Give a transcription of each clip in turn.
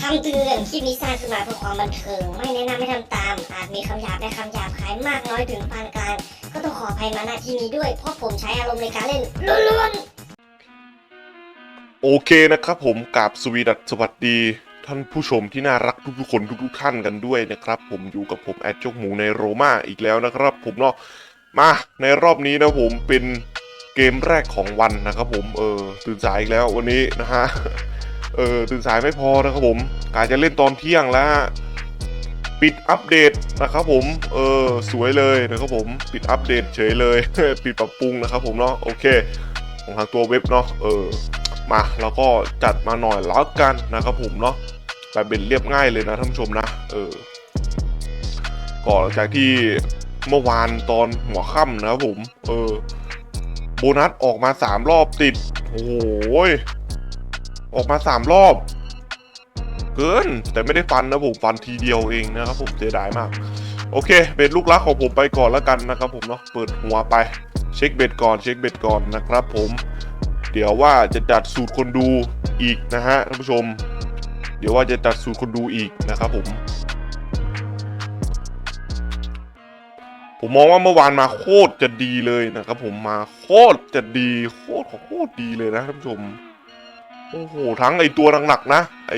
คำเตือนคลิปนี้สร้างขึ้นมาเพื่อความบันเทิง ไม่แนะนำให้ทำตาม อาจมีคำหยาบและคำหยาบคายมากน้อยถึงปานกลาง ก็ต้องขออภัยมาณที่นี้ด้วย เพราะผมใช้อารมณ์ในการเล่นล้วนๆ โอเคนะครับผมกับสวีดัสสวัสดี ท่านผู้ชมที่น่ารักทุกๆคนทุกๆท่านกันด้วยนะครับ ผมอยู่กับผมแอดจกหมูในโรมาอีกแล้วนะครับ ผมเนาะ มาในรอบนี้นะผมเป็นเกมแรกของวันนะครับผม เออตื่นสายอีกแล้ววันนี้นะฮะ เออตื่นสายไม่พอนะครับผมกาจะเล่นตอนเที่ยงแล้วปิดอัปเดตนะครับผม เออสวยเลยนะครับผม ปิดอัปเดตเฉยเลย ปิดปรับปรุงนะครับผมเนาะ โอเค ของทางตัวเว็บเนาะ เออ มาแล้วก็จัดมาหน่อยแล้วกันนะครับผมเนาะแบบเป็นเรียบง่ายเลยนะท่านผู้ชมนะ เออ ก่อนจากที่เมื่อวานตอนหัวค่ำนะครับผม เออ โบนัสออกมาสามรอบติด โอ้โหย ออกมาสามรอบ เกิน แต่ไม่ได้ฟันนะผมฟันทีเดียวเองนะครับผมเสียดายมาก โอเคเป็นลูกรักของผมไปก่อนแล้วกันนะครับผมเนาะเปิดหัวไป เช็คเบ็ดก่อนเช็คเบ็ดก่อนนะครับ ผม เดี๋ยวว่าจะจัดสูตรคนดูอีกนะฮะท่านผู้ชม เดี๋ยวว่าจะจัดสูตรคนดูอีกนะครับผมผมมองว่าเมื่อวานมาโคตรจะดีเลยนะครับผมมาโคตรจะดีโคตรของโคตรดีเลยนะท่านผู้ชม โอ้โหทั้งไอตัวหนักๆนะไอ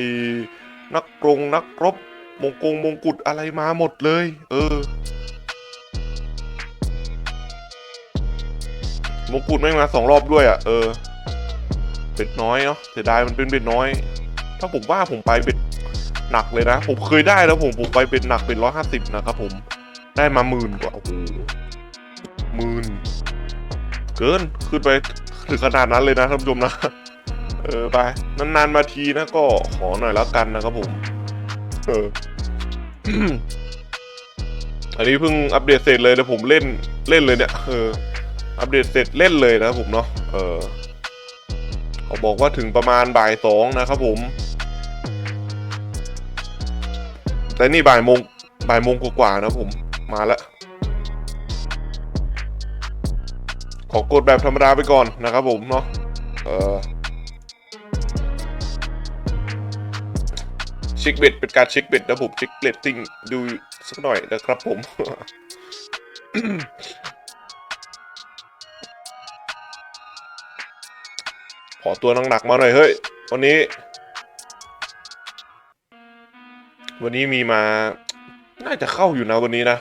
นักกรงนักรบมงกงมงกุฎอะไรมาหมดเลย เออ มงกุฎไม่มาสองรอบด้วยอะ เออเบ็ดน้อยเนาะเสียดายมันเป็นเบ็ดน้อย ถ้าผมว่าผมไปเบ็ดหนักเลยนะ ผมเคยได้แล้วผมผมไปเบ็ดหนักเป็นร้อยห้าสิบนะครับผมได้มาหมื่นกว่าโอ้โหหมื่นเกินขึ้นไปถึงขนาดนั้นเลยนะท่านผู้ชมนะ เออไปนานๆมาทีนะก็ขอหน่อยแล้วกันนะครับผมเอออันนี้เพิ่งอัปเดตเสร็จเลยนะผมเล่นเล่นเลยเนี่ยเอออัปเดตเสร็จเล่นเลยนะครับผมเนาะเออเขาบอกว่าถึงประมาณบ่ายสองนะครับผมแต่นี่บ่ายโมงบ่ายโมงกว่าๆนะผมมาแล้วขอกดแบบธรรมดาไปก่อนนะครับผมเนาะเออ เช็คเบ็ดเป็นการเช็คเบ็ดนะผมเช็คเรตติ้งดูสักหน่อยนะครับผม ขอตัวหนักๆมาหน่อยเฮ้ย วันนี้ วันนี้มีมา น่าจะเข้าอยู่นะวันนี้นะ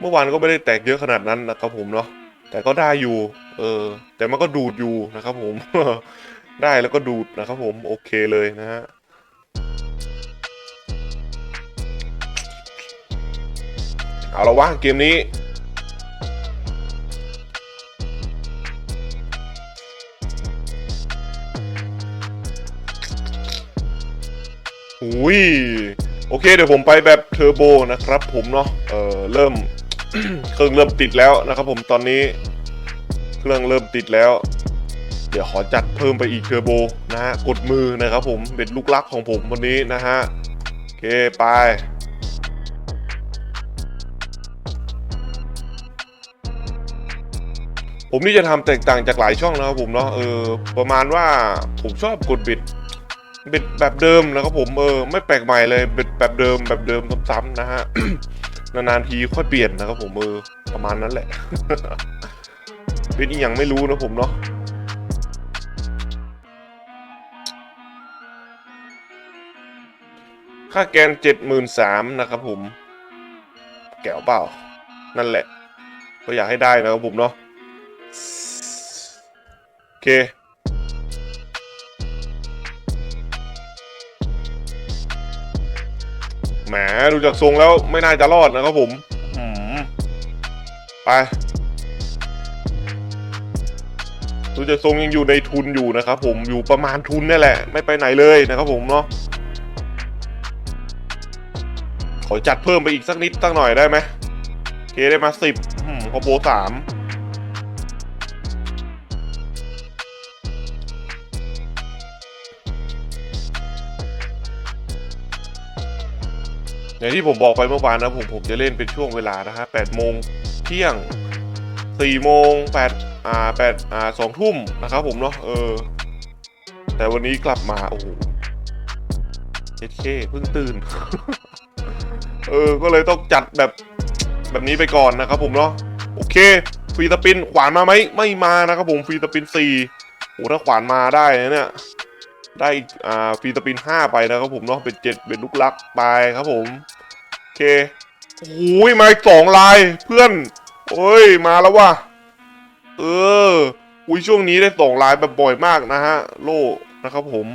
เมื่อวานก็ไม่ได้แตกเยอะขนาดนั้นนะครับผมเนาะ แต่ก็ได้อยู่ เออ แต่มันก็ดูดอยู่นะครับผม ได้แล้วก็ดูดนะครับผม โอเคเลยนะฮะ เอาละวะเกมนี้ อุ้ย โอเค เดี๋ยวผมไปแบบเทอร์โบนะครับผมเนาะ เออเริ่ม เครื่องเริ่มติดแล้วนะครับผมตอนนี้ เครื่องเริ่มติดแล้ว เดี๋ยวขอจัดเพิ่มไปอีกเทอร์โบนะฮะ กดมือนะครับผม เป็นลูกลักของผมวันนี้นะฮะ โอเค ไป ผมนี่จะทำแตกต่างจากหลายช่องนะครับผมเนาะเออประมาณว่าผมชอบกดบิดบ็ดแบบเดิมนะครับผมเออไม่แปลกใหม่เลยบ็ดแบบเดิมแบบเดิมซ้ำๆนะฮะนานๆทีค่อยเปลี่ยนนะครับผมเออประมาณนั้นแหละเป็นอีกอย่างไม่รู้นะผมเนาะค่าแกนเจ็ดหมื่นสามนะครับผม แก้วเปล่า นั่นแหละ ก็อยากให้ได้นะครับผมเนาะ เค แหมดูจากทรงแล้วไม่น่าจะรอดนะครับผมหืมไปดูจากทรงยังอยู่ในทุนอยู่นะครับผมอยู่ประมาณทุนนี่แหละ ไม่ไปไหนเลยนะครับผมเนาะขอจัดเพิ่มไปอีกสักนิดสักหน่อยได้ไหมโอเคได้มาสิบคอมโบสาม อย่างที่ผมบอกไปเมื่อวานนะผมผมจะเล่นเป็นช่วงเวลานะฮะแปดโมงเที่ยงสี่โมงแปดอ่าแปดอ่าสองทุ่มนะครับผมเนาะเออ แต่วันนี้กลับมาโอ้โหเจ็ดเคเพิ่งตื่น เออ ก็เลยต้องจัดแบบแบบนี้ไปก่อนนะครับผมเนาะโอเคฟรีสปินขวานมาไหมไม่มานะครับผมฟรีสปินสี่โอ้ถ้าขวานมาได้นะเนี่ย ได้อ่าฟีสปินห้าไปนะครับผมเนาะเป็นเจ็ดเป็นลูกลักไปครับผม โอเคโอ้ยมาอีกสองลายเพื่อนโอ้ยมาแล้วว่ะเอออุ้ยช่วงนี้ได้สองลายแบบบ่อยมากนะฮะ โลนะครับผม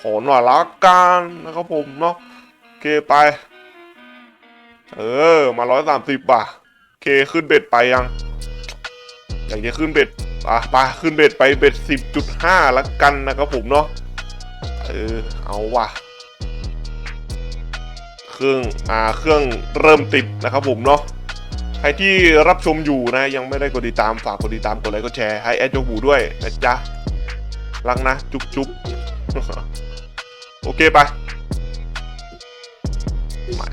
ขอหน่อยละกันนะครับผมเนาะโอเคไป เออมาร้อยสามสิบป่ะโอเคขึ้นเบ็ดไปยังอยากจะขึ้นเบ็ดอะไปขึ้นเบ็ดไปเบ็ดสิบจุดห้าละกันนะครับผมเนาะ เออเอาว่ะ เครื่องอ่าเครื่องเริ่มติดนะครับผมเนาะใครที่รับชมอยู่นะยังไม่ได้กดติดตามฝากกดติดตามกดไลค์กดแชร์ให้แอดโจบูด้วยนะจ๊ะรักนะ จุ๊บจุ๊บโอเคไปไม่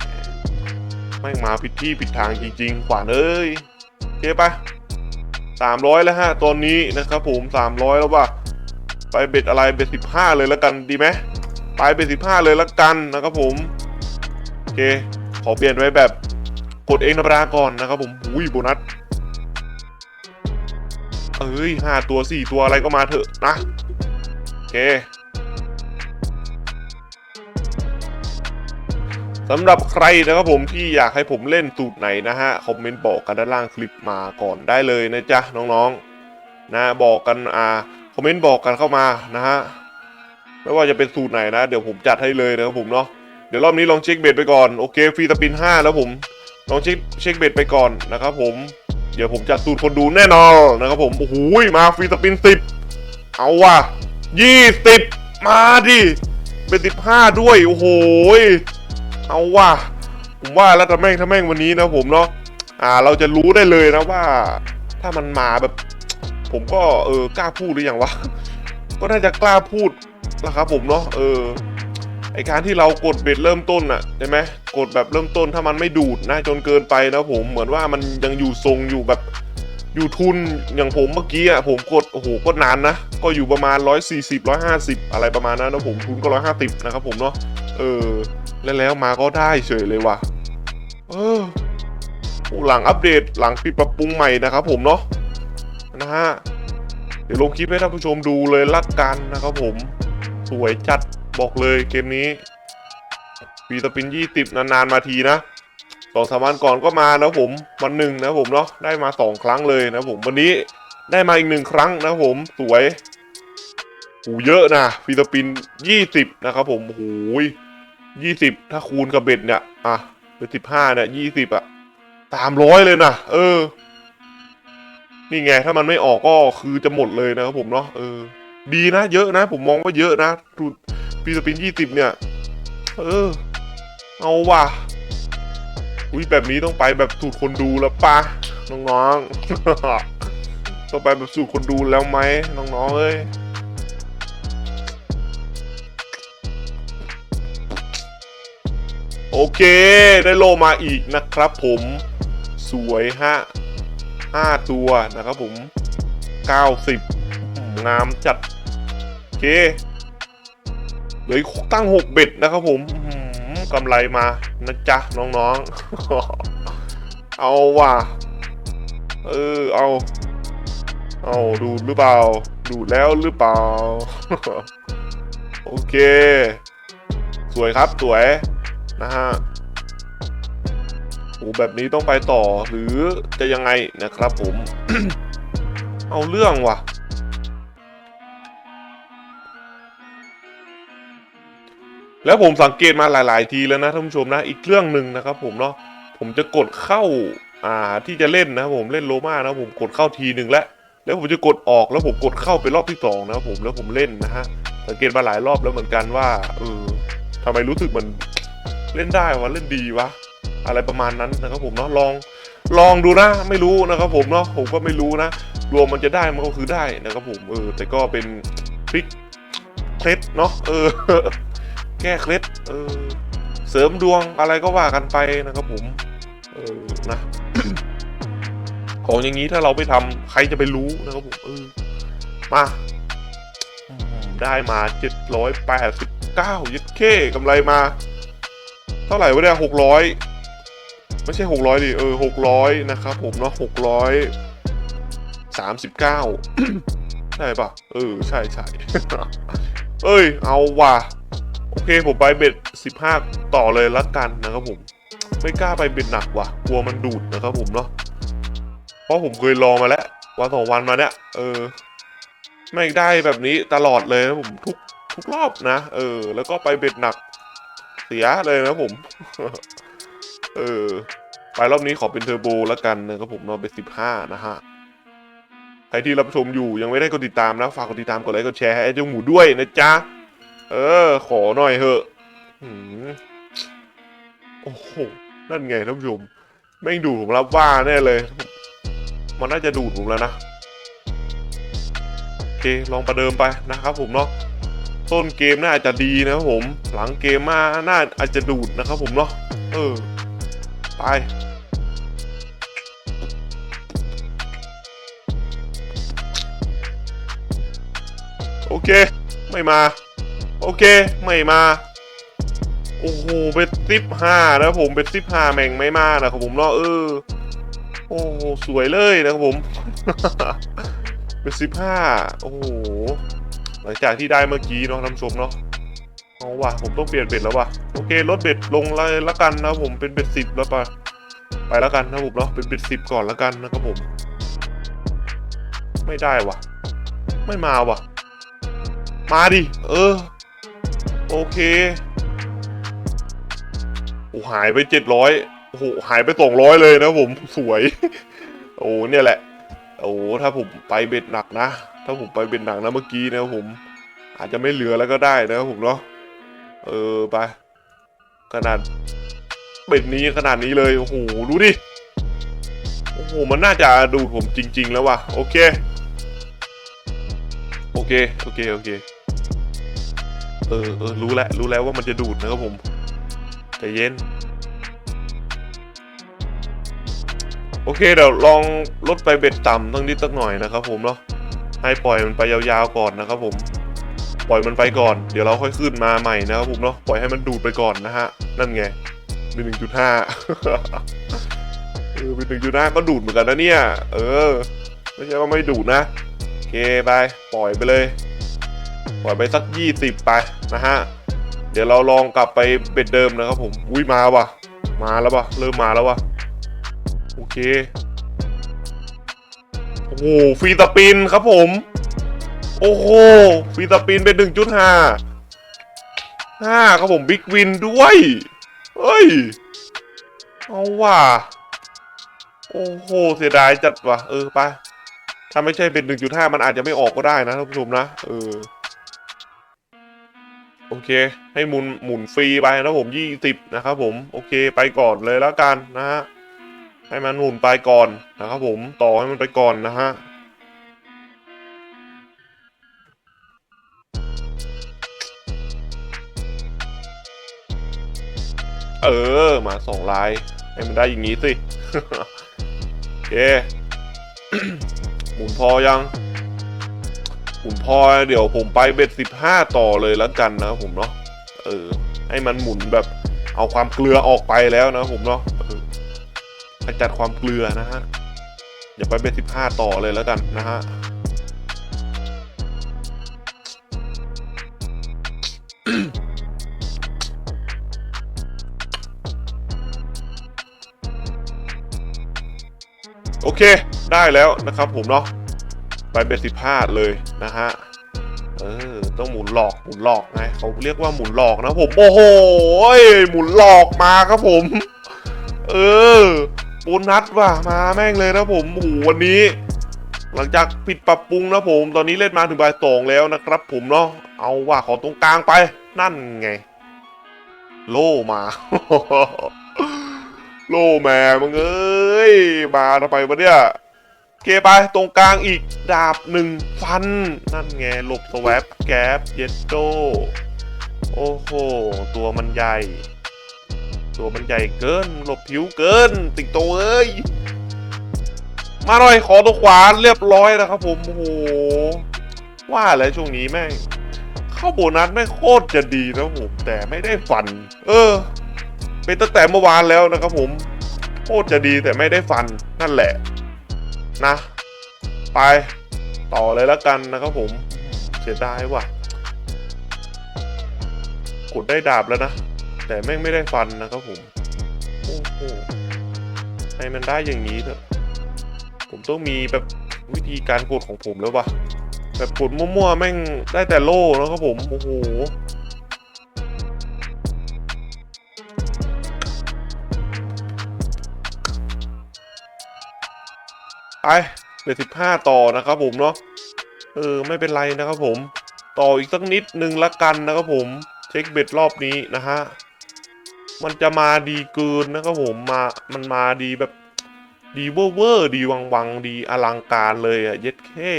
ไม่มาผิดที่ผิดทางจริงๆ ขวานเอ้ย โอเคไปสามร้อยแล้วฮะตอนนี้นะครับผมสามร้อยแล้วว่ะ ไปเบ็ดอะไรเบ็ดสิบห้าเลยแล้วกันดีไหมไปเบ็ดสิบห้าเลยแล้วกันนะครับผมโอเคขอเปลี่ยนไว้แบบกดเองธรรมดาก่อนนะครับผมอุ้ยโบนัสเอ้ยห้าตัวสี่ตัวอะไรก็มาเถอะนะโอเคสำหรับใครนะครับผมที่อยากให้ผมเล่นสูตรไหนนะฮะคอมเมนต์บอกกันด้านล่างคลิปมาก่อนได้เลยนะจ๊ะน้องๆนะบอกกันอ่า อมเมนต์บอกกันเข้ามานะฮะไม่ว่าจะเป็นสูตรไหนนะ เดี๋ยวผมจัดให้เลยนะครับผมเนาะเดี๋ยวรอบนี้ลองเช็คเบ็ดไปก่อนโอเคฟรีสปิน 5 แล้วผมลองเช็คเช็คเบ็ดไปก่อนนะครับผมเดี๋ยวผมจัดสูตรคนดูแน่นอนนะครับผมโอ้โหมาฟรีสปิน 10 เอาว่ะ20 มาดิเป็น 15 ด้วยโอ้โหเอาว่ะผมว่าแล้วถ้าแม่งถ้าแม่งวันนี้นะผมเนาะอ่าเราจะรู้ได้เลยนะว่า ถ้ามันมาแบบ ผมก็เออกล้าพูดหรือยังวะ ก็น่าจะกล้าพูดนะครับผมเนาะเออไอการที่เรากดเบ็ดเริ่มต้นอะใช่ไหมกดแบบเริ่มต้นถ้ามันไม่ดูดนะจนเกินไปนะผมเหมือนว่ามันยังอยู่ทรงอยู่แบบอยู่ทุนอย่างผมเมื่อกี้อะผมกดโอ้โหก็นานนะ ก็อยู่ประมาณ 140 150 อะไรประมาณนั้นนะผมทุนก็ 150 นะครับผมเนาะเออ แล้วแล้วมาก็ได้เฉยเลยว่ะเออหลังอัปเดตหลังปิดปรับปรุงใหม่นะครับผมเนาะ นะฮะ เดี๋ยวลงคลิปให้ท่านผู้ชมดูเลยละกันนะครับผม สวยจัดบอกเลยเกมนี้ปีสปินยี่สิบนานๆมาทีนะสองสามวันก่อนก็มานะผมวันหนึ่งนะผมเนาะได้มาสองครั้งเลยนะผมวันนี้ได้มาอีกหนึ่งครั้งนะผมสวยหูเยอะนะฟีสปินยี่สิบนะครับผมโอ้ยยี่สิบถ้าคูณกับเบ็ดเนี่ย อะเป็นสิบห้าเนี่ยยี่สิบอะสามร้อยเลยนะเออ นี่ไงถ้ามันไม่ออกก็คือจะหมดเลยนะครับผมเนาะเออ ดีนะ เยอะนะ ผมมองว่าเยอะนะดูปีสปินยี่สิบเนี่ย เออ เอาว่ะอุ้ยแบบนี้ต้องไปแบบสูตรคนดูแล้วปะน้องๆต้องไปแบบสูตรคนดูแล้วไหมน้องๆเอ้ยโอเค ได้โลมาอีกนะครับผมสวยฮะ ห้าตัวนะครับผมเก้าสิบงามจัด โอเคเหลือตั้งหกเบ็ดนะครับผมกำไรมานะจ๊ะ น้องๆ เอาว่ะ เออ เอา เอาดูดหรือเปล่า ดูดแล้วหรือเปล่า โอเค สวยครับสวยนะฮะ โอ้แบบนี้ต้องไปต่อหรือจะยังไงนะครับผม เอาเรื่องว่ะ แล้วผมสังเกตมาหลาย ๆ ทีแล้วนะท่านผู้ชมนะ อีกเรื่องหนึ่งนะครับผมเนาะผมจะกดเข้าอ่าที่จะเล่นนะครับผมเล่นโลมานะผมกดเข้าทีหนึ่งแล้วแล้วผมจะกดออกแล้วผมกดเข้าไปรอบที่สองนะครับผมแล้วผมเล่นนะฮะสังเกตมาหลายรอบแล้วเหมือนกันว่าเออทำไมรู้สึกมันเล่นได้วะเล่นดีวะ อะไรประมาณนั้นนะครับผมเนาะลองลองดูนะไม่รู้นะครับผมเนาะผมก็ไม่รู้นะ รวมมันจะได้มันก็คือได้นะครับผมเออแต่ก็เป็นทริคเคล็ดเนาะเออ แก้เคล็ดเออเสริมดวงอะไรก็ว่ากันไปนะครับผมเออนะของอย่างนี้ถ้าเราไปทำใครจะไปรู้นะครับผมเออมาได้มาเจ็ดร้อยแปดสิบเก้ายึดเข้กำไรมา เท่าไหร่วะเนี่ยหกร้อย ไม่ใช่หกร้อยดิเออหกร้อยนะครับผมเนาะหกร้อยสามสิบเก้าใช่ปะเออ ใช่ใช่เอ้ย เอาว่ะ โอเค ผมไปเบ็ดสิบห้าต่อเลยละกันนะครับผม ไม่กล้าไปเบ็ดหนักว่ะ กลัวมันดูดนะครับผมเนาะเพราะผมเคยลองมาแล้ว วันสองวันมาเนี่ย เออ ไม่ได้แบบนี้ตลอดเลยนะผมทุกทุกรอบนะ เออ แล้วก็ไปเบ็ดหนัก เสียเลยนะผม เออ ไปรอบนี้ขอเป็นเทอร์โบแล้วกันนะครับผมเนาะเป็นสิบห้านะฮะ ใครที่รับชมอยู่ยังไม่ได้กดติดตามนะ ฝากกดติดตามกดไลค์กดแชร์ให้ไอ้เจ้าหมูด้วยนะจ๊ะ เออ ขอหน่อยเถอะโอ้โห นั่นไงท่านผู้ชมแม่งดูดผมรับว่าแน่เลย มันน่าจะดูดผมแล้วนะ โอเค ลองประเดิมไปนะครับผมเนาะต้นเกมน่าจะดีนะครับผม หลังเกมมาน่าอาจจะดูดนะครับผมเนาะ เออ ไปโอเค ไม่มา โอเค ไม่มา โอ้โห เป็นซิปห้านะผม เป็นซิปห้าแม่งไม่มานะครับผมเนาะเออ โอ้โห สวยเลยนะครับผม เป็นซิปห้าโอ้โห หลังจากที่ได้เมื่อกี้เนาะท่านผู้ชมเนาะ เอาว่ะผมต้องเปลี่ยนเบ็ดแล้วว่ะโอเคลดเบ็ดลงเลยละกันนะผมเป็นเบ็ดสิบแล้วไปไปแล้วกันนะผมเนาะเป็นเบ็ดสิบก่อนละกันนะครับผม ไม่ได้ว่ะ ไม่มาว่ะ มาดิเออ โอเคโอ้หายไปเจ็ดร้อยโอ้โหหายไปสองร้อยเลยนะผมสวย โอ้เนี่ยแหละ โอ้ถ้าผมไปเบ็ดหนักนะ ถ้าผมไปเบ็ดหนักนะเมื่อกี้นะผม อาจจะไม่เหลือแล้วก็ได้นะครับผมเนาะ เออไปขนาดเบ็ดนี้ขนาดนี้เลยโอ้โหดูดิโอ้โหมันน่าจะดูดผมจริง ๆ แล้วว่ะโอเค โอเคโอเคโอเคเออเออรู้แล้วรู้แล้วว่ามันจะดูดนะครับผมใจเย็นโอเคเดี๋ยวลองลดไปเบ็ดต่ำตั้งนิดสักหน่อยนะครับผมเนาะให้ปล่อยมันไปยาวๆก่อนนะครับผม ปล่อยมันไปก่อน เดี๋ยวเราค่อยขึ้นมาใหม่นะครับผมเนาะปล่อยให้มันดูดไปก่อนนะฮะ นั่นไงเป็นหนึ่งจุดห้าเออเป็นหนึ่งจุดห้าก็ดูดเหมือนกันนะเนี่ย เออ ไม่ใช่ว่าไม่ดูดนะโอเคไปปล่อยไปเลย ปล่อยไปสักยี่สิบไปนะฮะ เดี๋ยวเราลองกลับไปเบ็ดเดิมนะครับผม อุ้ยมาว่ะ มาแล้วว่ะ เริ่มมาแล้วว่ะ โอเค โอ้โหฟรีสปินครับผม โอ้โหฟีสปินเป็นหนึ่งจุดห้าห้าครับผมบิ๊กวินด้วย เฮ้ย เอาว่ะ โอ้โห เสียดายจัดว่ะ เออไป ถ้าไม่ใช่เป็น1.5มันอาจจะไม่ออกก็ได้นะท่านผู้ชมนะ เออ โอเค ให้หมุนหมุนฟรีไปนะผม20นะครับผม โอเค ไปก่อนเลยแล้วกันนะฮะ ให้มันหมุนไปก่อนนะครับผม ต่อให้มันไปก่อนนะฮะ เออ มาสองลาย ให้มันได้อย่างนี้สิโอเคหมุนพอยังหมุนพอเดี๋ยวผมไปเบ็ดสิบห้าต่อเลยแล้วกันนะผมเนาะเออ ให้มันหมุนแบบเอาความเกลือออกไปแล้วนะผมเนาะขจัดความเกลือนะฮะอย่าไปเบ็ดสิบห้าต่อเลยแล้วกันนะฮะ อเค ได้แล้วนะครับผมเนาะไปเบ็ดสิบห้าเลยนะฮะเออต้องหมุนหลอกหมุนหลอกไงเขาเรียกว่าหมุนหลอกนะผมโอ้โหหมุนหลอกมาครับผม เออโบนัสว่ะมาแม่งเลยนะผมโอ้โหวันนี้ หลังจากปิดปรับปรุงนะผม ตอนนี้เล่นมาถึงบ่ายสองแล้วนะครับ ผมเนาะเอาว่ะขอตรงกลางไปนั่นไง โล่มา โลแม่มึงเอ้ยมาทำไมวะเนี่ยเคไปตรงกลางอีกดาบหนึ่งฟัน นั่นไงหลบสแวปแก๊ปเยดโดโอ้โห ตัวมันใหญ่ ตัวมันใหญ่เกิน หลบผิวเกิน ติงโตเอ้ย มาหน่อยขอตัวขวาเรียบร้อยนะครับผม โอ้โห ว่าแล้วช่วงนี้แม่ง เข้าโบนัสไม่โคตรจะดีนะผมแต่ไม่ได้ฟัน เออ เป็นตั้งแต่เมื่อวานแล้วนะครับผมโคตรจะดีแต่ไม่ได้ฟันนั่นแหละนะ ไปต่อเลยแล้วกันนะครับผม เสียดายว่ะ กดได้ดาบแล้วนะ แต่แม่งไม่ได้ฟันนะครับผมโอ้โหให้มันได้อย่างนี้เถอะผมต้องมีแบบวิธีการกดของผมแล้ววะแบบกดมั่วๆแม่งได้แต่โล่นะครับผมโอ้โห เหลือสิบห้าต่อนะครับผมเนาะเออไม่เป็นไรนะครับผม ต่ออีกสักนิดนึงละกันนะครับผม เช็คเบ็ดรอบนี้นะฮะมันจะมาดีเกินนะครับผมมามันมาดีแบบดีเวอร์เวอร์ดีวังวังดีอลังการเลยอะเย็ดแค่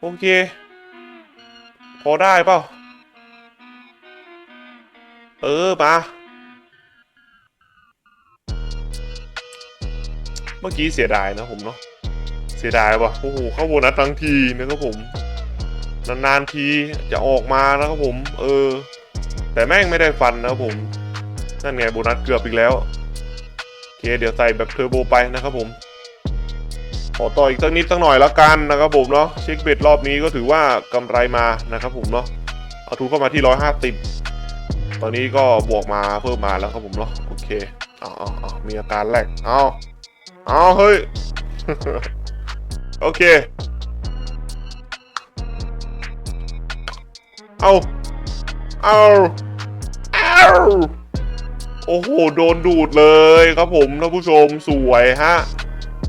โอเค พอได้เปล่าเออมา เมื่อกี้เสียดายนะผมเนาะเสียดายว่ะโอ้โหเข้าโบนัสทั้งทีนะครับผมนานๆทีจะออกมานะครับผม เออ แต่แม่งไม่ได้ฟันนะครับผมนั่นไงโบนัสเกือบอีกแล้วโอเคเดี๋ยวใส่แบบเทอร์โบไปนะครับผมขอต่ออีกสักนิดสักหน่อยแล้วกันนะครับผมเนาะเช็คเบ็ดรอบนี้ก็ถือว่ากำไรมานะครับผมเนาะเอาทุนเข้ามาที่ร้อยห้าสิบตอนนี้ก็บวกมาเพิ่มมาแล้วครับผมเนาะโอเคอาเอาเอมีอาการแรกเอา เอาเฮ้ย โอเค เอาเอาเอาโอ้โห โดนดูดเลยครับผมท่านผู้ชมสวยฮะ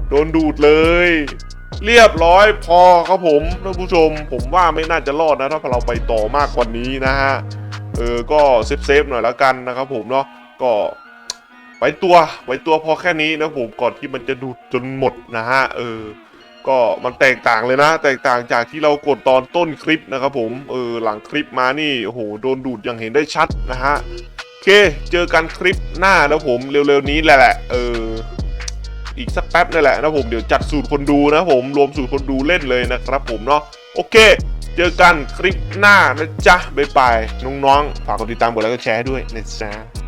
โดนดูดเลย เรียบร้อยพอครับผมท่านผู้ชม ผมว่าไม่น่าจะรอดนะ ถ้าเราไปต่อมากกว่านี้นะฮะ เออ ก็เซฟเซฟๆหน่อยแล้วกันนะครับผมเนาะ ก็ ไว้ตัวไว้ตัวพอแค่นี้นะผมก่อนที่มันจะดูดจนหมดนะฮะเออ ก็มันแตกต่างเลยนะ แตกต่างจากที่เรากดตอนต้นคลิปนะครับผมเออหลังคลิปมานี่โอ้โหโดนดูดอย่างเห็นได้ชัดนะฮะโอเคเจอกันคลิปหน้านะผมเร็วๆนี้แหละเอออีกสักแป๊บนี่แหละนะผมเดี๋ยวจัดสูตรคนดูนะผมรวมสูตรคนดูเล่นเลยนะครับผมเนาะโอเค เจอกันคลิปหน้านะจ๊ะบ๊ายบายน้องๆฝากกดติดตามกดไลค์กดแชร์ด้วยนะจ๊ะ